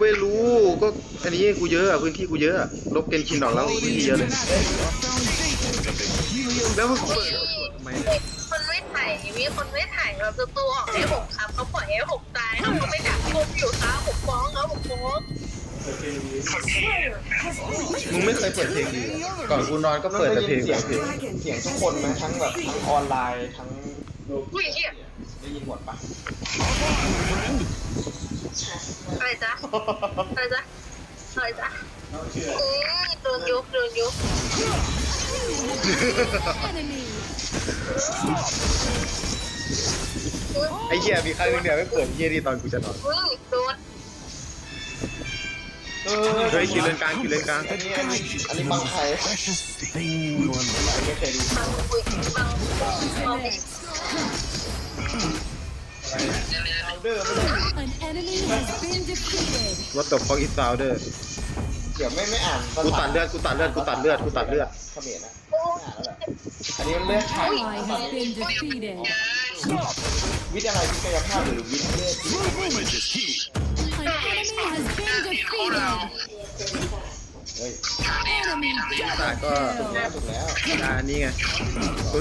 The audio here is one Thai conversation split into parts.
ไม่รู้ก็อันนี้กูเยอะอะพื้นที่กูเยอะลบเกนชินออกแล้วพื้นที่เยอะเลยแล้วมันเปิดทำไมเนี่ยคนไม่ถ่ายมีคนไม่ถ่ายเราจะตัวออกให้ผมครับเขาปล่อยให้ผมตายเขาก็ไม่ดักผมอยู่ครับผมฟ้องเขาผมฟ้องมึงไม่เคยเปิดเพลงดีก่อนกูนอนก็เปิดแต่เพลงเสียงเพลงเสียงทุกคนไหมทั้งแบบทั้งออนไลน์ทั้ง อุ้ยเหี้ยได้ยินหมดปะอะไรจ๊ะอะไรจ๊ะอะไรจ๊ะอืมโดนยุบโดนยุบไอ้เหี้ยมีครั้งหนึงเนี่ยไม่เปิดเหี้ยดีตอนกูจะนอนอืมโดน เออเฮ้ยคิวเลนกลางคิวเลนกลางอันนี้อันนี้อันนี้บังไทย Precious thing you are ไม่เคยดูฟังคุยฟังฟังเอาเดอร์ไม่ได้ An enemy has been defeated. วัตถุฟอกอิสซาวเดอร์เดี๋ยวไม่ไม่อ่านกูตัดเลือดกูตัดเลือดกูตัดเลือดกูตัดเลือดเขมรนะไม่อ่านแล้วแหละอันนี้มันเลือดไทย Ally has been defeated. วิทย์อะไรวิทยาภาพหรือวิทย์เลือด movement is key. Has been defeated. เฮ้ย Enemy ตา double ก็ถูกแล้วตานี่ไงเอ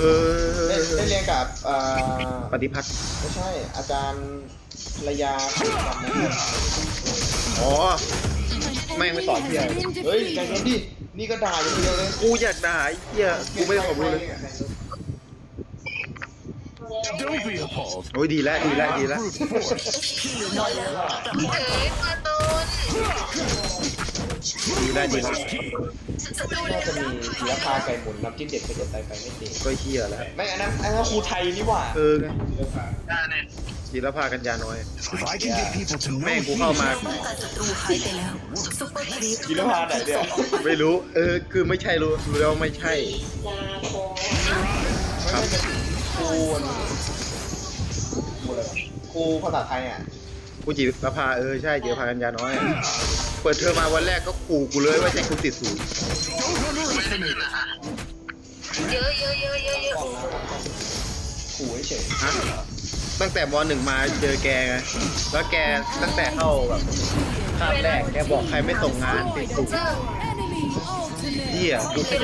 ได้อได้เรียนกับเอ่อปฏิพัฒน์ไม่ใช่อาจารย์ภรรยาของจำนะอ๋อ An แม่งไม่ตอบเหี้ย has been เฮ้ยใจเย็น defeated. ดินี่ก็ด่าอย่างเดียวเลยกูอยากด่าไอ้เหี้ยกูไม่ได้ขอรู้เลย Don't be appalled. โอ้ยดีแล้วดีแล้วดีแล้ว Brute force. เอ้ยมาโดนดีแล้วดีแล้วน่าจะมีศิลปาไก่หมุนน้ำจิ้มเด็ดไปเด็ดไปไปไม่ตีก็เหี้ยแล้ว ไม่อันนั้นอันนั้นครูไทยนี่หว่าเออไงศิลปากัญญาน้อย If I can get people to know แม่งกูเข้ามาศิลปาไหนเดียวไม่รู้ เออ คือไม่ใช่รู้รู้แล้ววาไม่ใช่ครับ ครูอันนี้ครูภาษาไทยอะกูจิรพาเออใช่จิรพากัญญาน้อยอะเปิดเทอมมาวันแรกก็ขู่กูเลยว่าจะให้กูติดศูนย์เยอะเยอะเยอะเยอะเยอะครูเฉยฮะตั้งแต่มหนึ่งมาเจอแกไงแล้วแกตั้งแต่เข้าแบบคาบแรกแกบอกใครไม่ส่งงานติดศูนย์ Enemy. เหี้ยกู An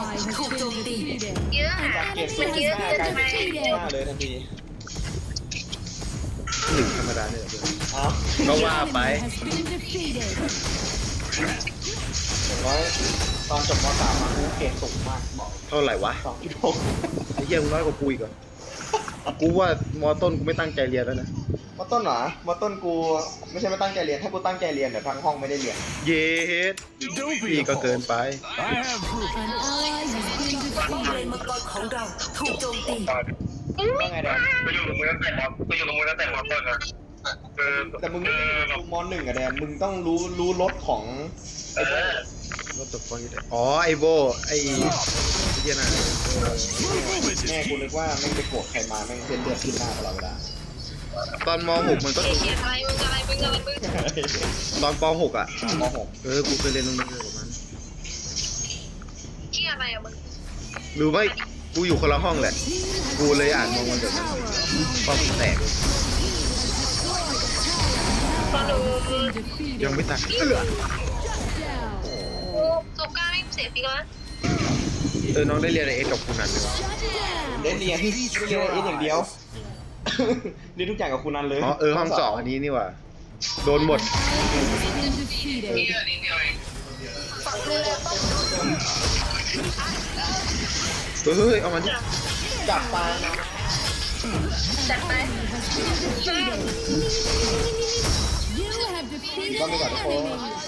ally has been defeated. เยอะๆจากเกียรติสูงหน้ากลายเป็นหน้าเลยทันทีหนึ่งธรรมดาเนี่ยเพื่อนเอ้าก็ว่าไปอย่างน้อยตอนจบม .3 มาครูเกรดสูงมากบอกเท่าไหร่วะสองจุดหกไอ้เหี้ยมึงน้อยกว่ากูอีกเหรอกูว่ามอต้นกูไม่ตั้งใจเรียนแล้วนะ มาต้นเหรอมาต้นกูไม่ใช่ม่ตั้งใจเรียน ถ้ากูตั้งใจเรียนเดี๋ยวทั้งห้องไม่ได้เรียน เย็ดพี่ก็เกินไป An ally has been defeated. ว่าไงแดนไปอยู่กับมึงตั้งแต่มไปอยู่กับมึงตั้งแต่มต้นนะคือแต่มึงไม่ได้ดูมหนึ่งอะแดนมึงต้องรู้รู้รถของเออรถตกฟองอยู่ไหนอ๋อ ไอโบไอไอเหี้ยน่ะแม่กูนึกว่าแม่งไปโกรธใครมาแม่งเส้นเลือดขึ้นหน้าตลอดเวลา ตอนม .6 มันก็เขียนอะไรมึงอะไรมึงอะไรมึงตอนป .6 อะมหกเออกูเคยเรียนโรงเรียนเดียวกับมันเขียนอะไรอะมึงหรือว่ากูอยู่คนละห้องแหละ กูเลยอ่านมองมันแบบนั้นความแตกฟาโล Been defeated. ยังไม่ตัด Down. โอ้โซก้าไม่เสียปีแล้วนะเออน้องได้เรียนไอเอ็กกับคุณนันด้วย Shut down. ได้เรียนไม่เรียนเออย่างเดียว เรียนทุกอย่างกับคุณนันเลยอ๋อเออห้องสองอันนี้นี่หว่าโดนหมด Been defeated. เฮ้ยเอามันดิจับปลาจัดไป You have defeated ก็มีก่อนทุกคน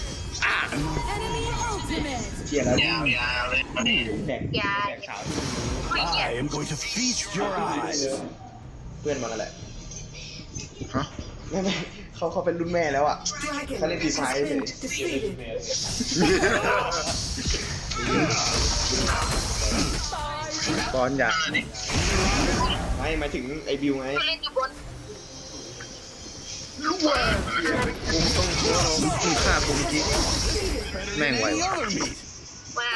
enemy. Enemy ultimate. เชียร์แล้วยาวยาวเลยมาดิแดกแดกขาว I am going to feast your eyes. เพื่อนมันนั่นแหละฮะไม่ไม่เขาเขาเป็นรุ่นแม่แล้วอะเขาเล่นดีไซน์เลยบอลอยากไม่หมายถึงไอ้บิวไงกูเล่นอยู่บนกูต้องมึงฆ่ากูเมื่อกี้แม่งไหววะ Other meat. ไว้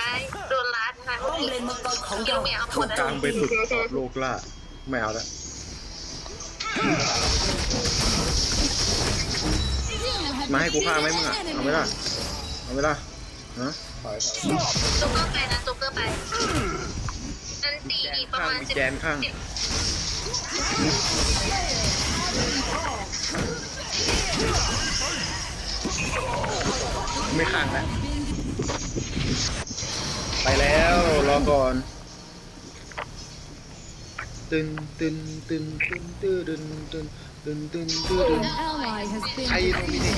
โดนล้านนะห้องเลนมังกรของเราไม่เอาหมดกลางไปฝึกสอบโลกล่าไม่เอาละ You have มาให้กูฆ่าไหมมึงอะ เอาไหมล่ะ เอาไหมล่ะฮะถอยถอยโจ๊กเกอร์ไปนะโจ๊กเกอร์ไปอันตีอีกประข้างมาณมีสิบแกนข้าง สิบไม่ข้างนะไปแล้ว รอก่อน ตึนตึนตึนตึนตึนตึนตึนตึนตึนตึน An ally has been ใครตรงนี้เนี่ย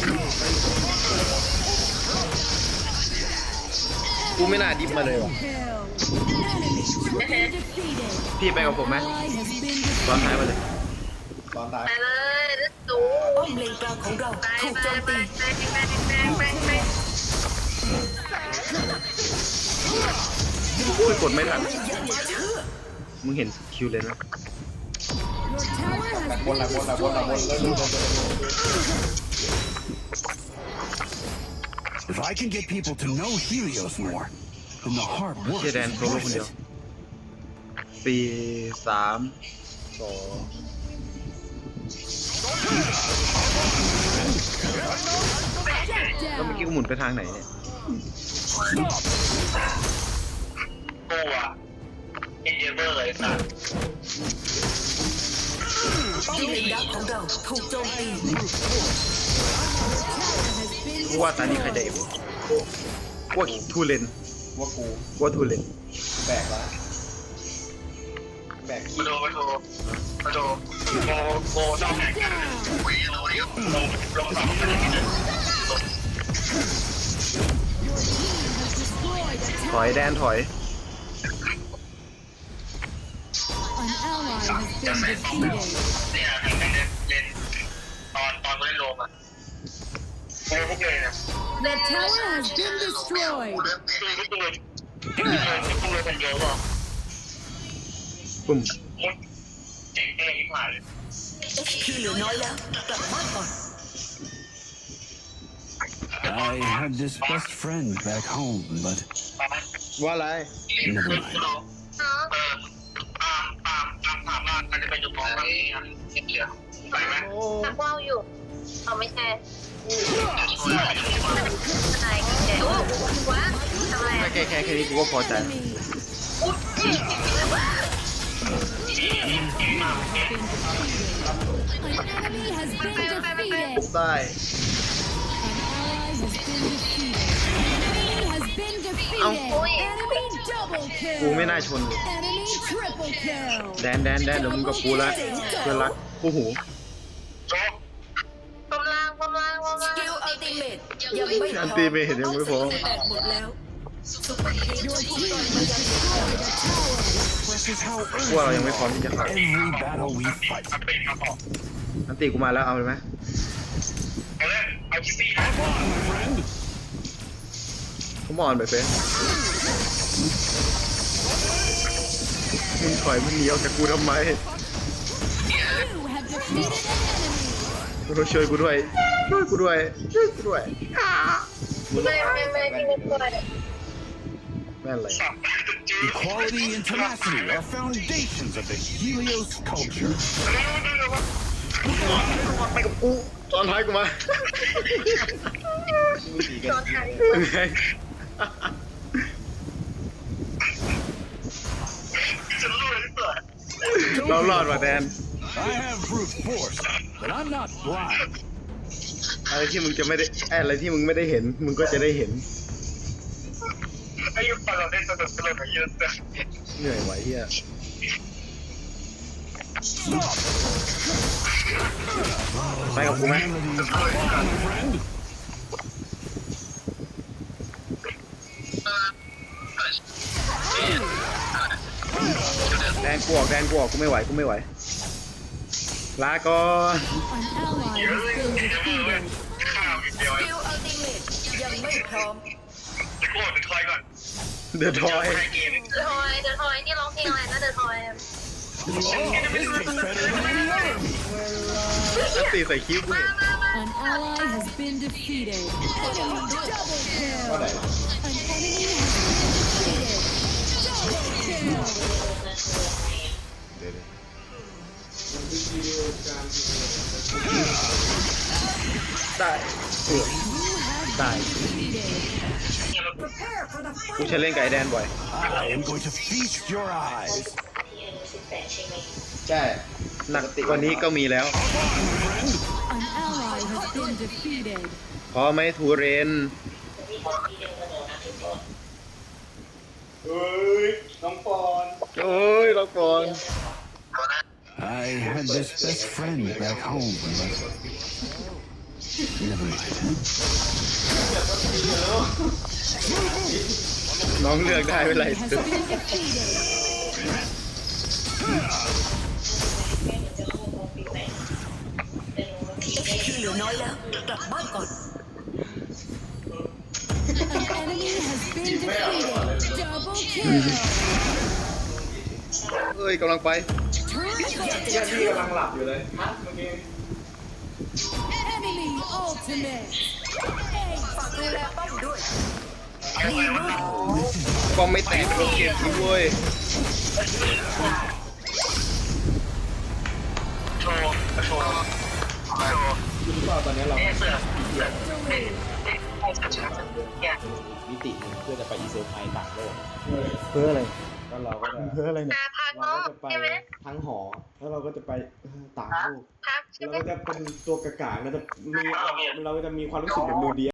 กูไม่น่าดิฟมาเลยว่ะ kill. Enemy triple defeated. พี่ไปกับผมไหม Ally has been ตอนท้ายมาเลย ตอนท้ายไปเลยดูป้อมเลนกลางของเราไปถูกไปโจมไปตีไปไปไปไปไปอุ้ยกดไม่ทัน มึงเห็นคิวเลยนะ Your tower หลั has งบนหลังบนหลังบนหลังบนแล้วดูบน If I can get people to know Helios more, then the hard work เจแดน is โซโล่คน worth เดียว it. ปีสามสองแล้วเมื่อกี้กูหมุนไปทางไหนเนี่ย กูอะ เอเจเบอร์เลยสัตว์ป้อมเลนดักของเราถูกโจมตีกูว่าตอนนี้ใครจะเอฟกูว่าทูเลนว่ากูกูว่าทูเลนแบกละแบกมาขี้ดูมาดูมาดูโกโกต้องแข่งกันลงลงสองกันนี่ถอยแดนถอย ally has been defeated. เนี่ยแข่งกันเล่นเล่นตอนตอนเล่นโลมอะกูพวกเลยนะ The tower has been destroyed. คือพวกเลยพวกเลยเป็นเยอะป่ะปุ่มเจ๋งเองที่ผ่านเลยคือเหลือน้อยแล้วกลับบ้านก่อน I had this best friend back home, but ว่าอะไร never mind. เนาะเออตามตามตา มันมันจะเป็นอยู่พร้อมกันนี้ครับคิดเดียไปไหมโอ้งเฝ้าอยู่เอาไม่ใช่ช่อะยู่มกันอะไม่โอ้โหแค่แค่แค่นี้กูก็พอใจได้ กูไม่ kill. น่าชนเลย Enemy triple kill. แดนแดนแดนเดี๋ยวมึงกับกูละเพื่อนรักคู่หูโจ๊กกำลังกำลังกำลังสกิลอัลติเมตยังไม่พร้อมอันตีไม่เห็นยังไม่พร้อมแตกหมดแล้วซุปเปอร์ฮีโร่ Your team has destroyed a tower. This is how กูว่าเรายังไม่พร้อมที่จะเข้า every battle we fight. มันเป็นมาบอกอันตีกูมาแล้วเอาเลยไหม เอาเล่นเอาที่สี่นะ ผมอ่อนไปเฟ้มึงถอยมึงหนีออกจากกูทำไม You have defeated an enemy. มึงต้องช่วยกูด้วย ช่วยกูด้วย ช่วยกูด้วยไม่ไม่ไม่ที่ไม่ป่วยแม่นอะไร Equality and tenacity are foundations of the Helios culture. ไปกับกูตอนท้ายกูมาตอนไทยไง จะรู้เลยเปิดเรารอดว่ะแดน I have brute force, but I'm not blind. อะไรที่มึงจะไม่ได้ไอ้อะไรที่มึงไม่ได้เห็น มึงก็จะได้เห็น ไอ้ยุคตอนเราเล่นสนุกสนุกเยอะแต่เหนื่อยไหวเฮียไปกับกูไหม Melody is gone, my friend. แดนกูออกแดนกูออกกูไม่ไหวกูไม่ไหวลาก่อน An ally has been defeated. ข้าวอีกเดียวสกิลอัลติเมตยังไม่พร้อมจะโกรธเป็นใครก่อนเดือดทอยใครเกมเดอะทอยเดอะทอยนี่ร้องเพลงอะไรนะเดอะทอย Oh, this tastes better than any other meat. อันตีใส่คิ้วกูเห็น An ally has been defeated. Enemy double kill. ว่าไหน An enemy has been defeated. Double kill. เดี๋ยวได้เออได้กูใช้เล่นกับไอแดนบ่อย I am going to feast your eyes. ใช่หนักกว่านี้ก็มีแล้ว An ally has been defeated. พอไหมทูเรน เฮ้ยน้องปอนโอ้ยเราก่อน I had this best friend back home. but- Never mind. น้องเลือกได้เวลา Has สุด been defeated. ที่เหลือน้อยแล้วกลับบ้านก่อน An enemy has been defeated. เอ้ยกำลังไปเจ้าที่กำลังหลับอยู่เลยฮะเมื่อกี้ Enemy ultimate. ฝากดูแลป้อมด้วยป้อมไม่แตกโดนเกมทิ้งเว้ยโชว์โชว์โชว์ดูว่าตอนนี้เราเอ๊ะเสือ มิติหนึ่งเพื่อจะไปอีเซไพต่างโลกเพื่ออะไรก็เราก็จะเพื่ออะไรเนี่ยอาพักเราเนาะก็จะไปใช่ไหมทั้งหอ แล้วเราก็จะไปต่างโลก พักใช่เราไหม ก็จะเป็นตัวกระกาเราจะมีเราก็จะมีความรู้สึกแบบมือเดีย